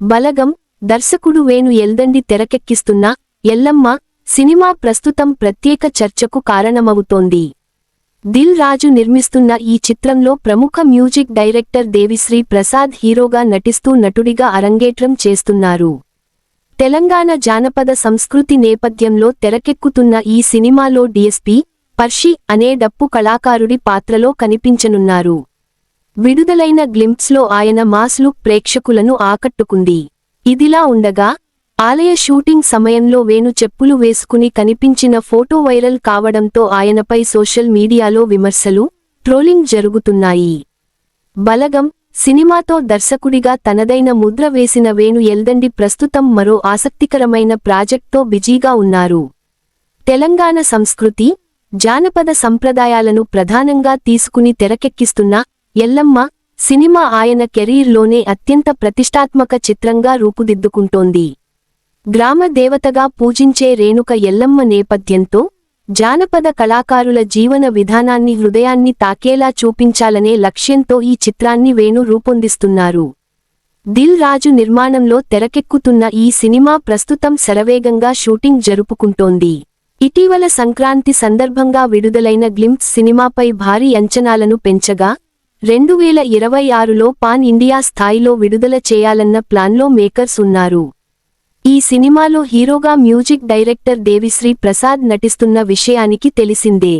బలగం దర్శకుడు వేణు ఎల్దండి తెరకెక్కిస్తున్న ఎల్లమ్మ సినిమా ప్రస్తుతం ప్రత్యేక చర్చకు కారణమవుతోంది. దిల్ రాజు నిర్మిస్తున్న ఈ చిత్రంలో ప్రముఖ మ్యూజిక్ డైరెక్టర్ దేవిశ్రీ ప్రసాద్ హీరోగా నటిస్తూ నటుడిగా అరంగేట్రం చేస్తున్నారు. తెలంగాణ జానపద సంస్కృతి నేపథ్యంలో తెరకెక్కుతున్న ఈ సినిమాలో డిఎస్పీ పర్షి అనే డప్పు కళాకారుడి పాత్రలో కనిపించనున్నారు. విడుదలైన గ్లింప్స్లో ఆయన మాస్ లుక్ ప్రేక్షకులను ఆకట్టుకుంది. ఇదిలా ఉండగా ఆలయ షూటింగ్ సమయంలో వేణు చెప్పులు వేసుకుని కనిపించిన ఫోటో వైరల్ కావడంతో ఆయనపై సోషల్ మీడియాలో విమర్శలు ట్రోలింగ్ జరుగుతున్నాయి. బలగం సినిమాతో దర్శకుడిగా తనదైన ముద్ర వేసిన వేణు ఎల్దండి ప్రస్తుతం మరో ఆసక్తికరమైన ప్రాజెక్ట్తో బిజీగా ఉన్నారు. తెలంగాణ సంస్కృతి జానపద సంప్రదాయాలను ప్రధానంగా తీసుకుని తెరకెక్కిస్తున్న ఎల్లమ్మ సినిమా ఆయన కెరీర్లోనే అత్యంత ప్రతిష్టాత్మక చిత్రంగా రూపుదిద్దుకుంటోంది. గ్రామ దేవతగా పూజించే రేణుక ఎల్లమ్మ నేపథ్యంతో జానపద కళాకారుల జీవన విధానాన్ని హృదయాన్ని తాకేలా చూపించాలనే లక్ష్యంతో ఈ చిత్రాన్ని వేణు రూపొందిస్తున్నారు. దిల్ రాజు నిర్మాణంలో తెరకెక్కుతున్న ఈ సినిమా ప్రస్తుతం శరవేగంగా షూటింగ్ జరుపుకుంటోంది. ఇటీవల సంక్రాంతి సందర్భంగా విడుదలైన గ్లింప్స్ సినిమాపై భారీ అంచనాలను పెంచగా రెండు వేల ఇరవై ఆరులో పాన్ ఇండియా స్థాయిలో విడుదల చేయాలన్న ప్లాన్లో మేకర్స్ ఉన్నారు. ఈ సినిమాలో హీరోగా మ్యూజిక్ డైరెక్టర్ దేవిశ్రీ ప్రసాద్ నటిస్తున్న విషయానికి తెలిసిందే.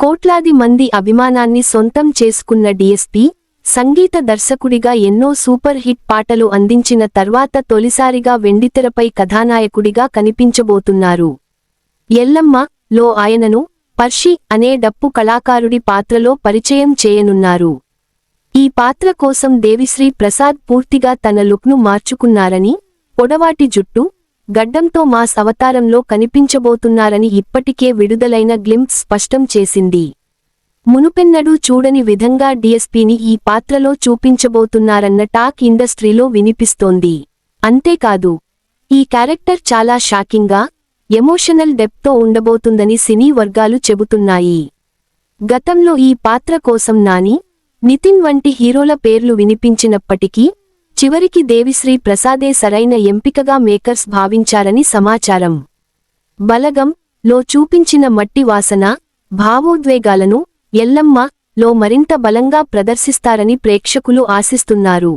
కోట్లాది మంది అభిమానాన్ని సొంతం చేసుకున్న డిఎస్పి సంగీత దర్శకుడిగా ఎన్నో సూపర్ హిట్ పాటలు అందించిన తర్వాత తొలిసారిగా వెండితెరపై కథానాయకుడిగా కనిపించబోతున్నారు. ఎల్లమ్మ లో ఆయనను పర్షి అనే డప్పు కళాకారుడి పాత్రలో పరిచయం చేయనున్నారు. ఈ పాత్ర కోసం దేవిశ్రీ ప్రసాద్ పూర్తిగా తన లుక్ను మార్చుకున్నారని పొడవాటి జుట్టు గడ్డంతో మాస్ అవతారంలో కనిపించబోతున్నారని ఇప్పటికే విడుదలైన గ్లింప్ స్పష్టం చేసింది. మునుపెన్నడూ చూడని విధంగా డిఎస్పీని ఈ పాత్రలో చూపించబోతున్నారన్న టాక్ ఇండస్ట్రీలో వినిపిస్తోంది. అంతేకాదు ఈ క్యారెక్టర్ చాలా షాకింగ్గా ఎమోషనల్ డెప్తో ఉండబోతుందని సినీ వర్గాలు చెబుతున్నాయి. గతంలో ఈ పాత్ర కోసం నాని నితిన్ వంటి హీరోల పేర్లు వినిపించినప్పటికీ చివరికి దేవిశ్రీ ప్రసాదే సరైన ఎంపికగా మేకర్స్ భావించారని సమాచారం. బలగం లో చూపించిన మట్టి వాసన భావోద్వేగాలను ఎల్లమ్మ లో మరింత బలంగా ప్రదర్శిస్తారని ప్రేక్షకులు ఆశిస్తున్నారు.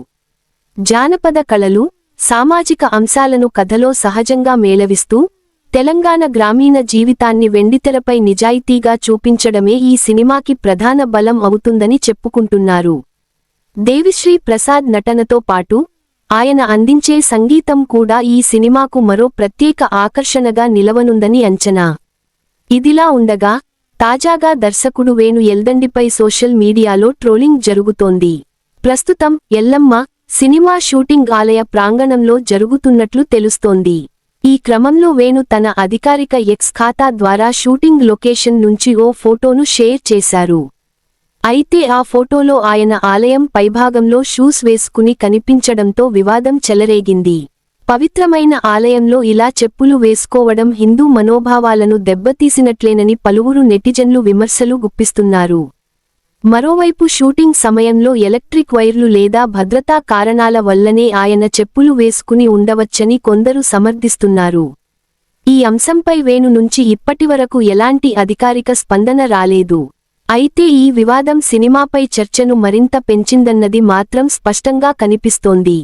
జానపద కళలు సామాజిక అంశాలను కథలో సహజంగా మేళవిస్తూ తెలంగాణ గ్రామీణ జీవితాన్ని వెండితెరపై నిజాయితీగా చూపించడమే ఈ సినిమాకి ప్రధాన బలం అవుతుందని చెప్పుకుంటున్నారు. దేవిశ్రీ ప్రసాద్ నటనతో పాటు ఆయన అందించే సంగీతం కూడా ఈ సినిమాకు మరో ప్రత్యేక ఆకర్షణగా నిలవనుందని అంచనా. ఇదిలా ఉండగా తాజాగా దర్శకుడు వేణు ఎల్దండిపై సోషల్ మీడియాలో ట్రోలింగ్ జరుగుతోంది. ప్రస్తుతం ఎల్లమ్మ సినిమా షూటింగ్ ఆలయ ప్రాంగణంలో జరుగుతున్నట్లు తెలుస్తోంది. ఈ క్రమంలో వేణు తన అధికారిక ఎక్స్ ఖాతా ద్వారా షూటింగ్ లొకేషన్ నుంచి ఓ ఫోటోను షేర్ చేశారు. అయితే ఆ ఫోటోలో ఆయన ఆలయం పైభాగంలో షూస్ వేసుకుని కనిపించడంతో వివాదం చెలరేగింది. పవిత్రమైన ఆలయంలో ఇలా చెప్పులు వేసుకోవడం హిందూ మనోభావాలను దెబ్బతీసినట్లేనని పలువురు నెటిజన్లు విమర్శలు గుప్పిస్తున్నారు. మరోవైపు షూటింగ్ సమయంలో ఎలక్ట్రిక్ వైర్లు లేదా భద్రతా కారణాల వల్లనే ఆయన చెప్పులు వేసుకుని ఉండవచ్చని కొందరు సమర్థిస్తున్నారు. ఈ అంశంపై వేణు నుంచి ఇప్పటివరకు ఎలాంటి అధికారిక స్పందన రాలేదు. అయితే ఈ వివాదం సినిమాపై చర్చను మరింత పెంచిందన్నది మాత్రం స్పష్టంగా కనిపిస్తోంది.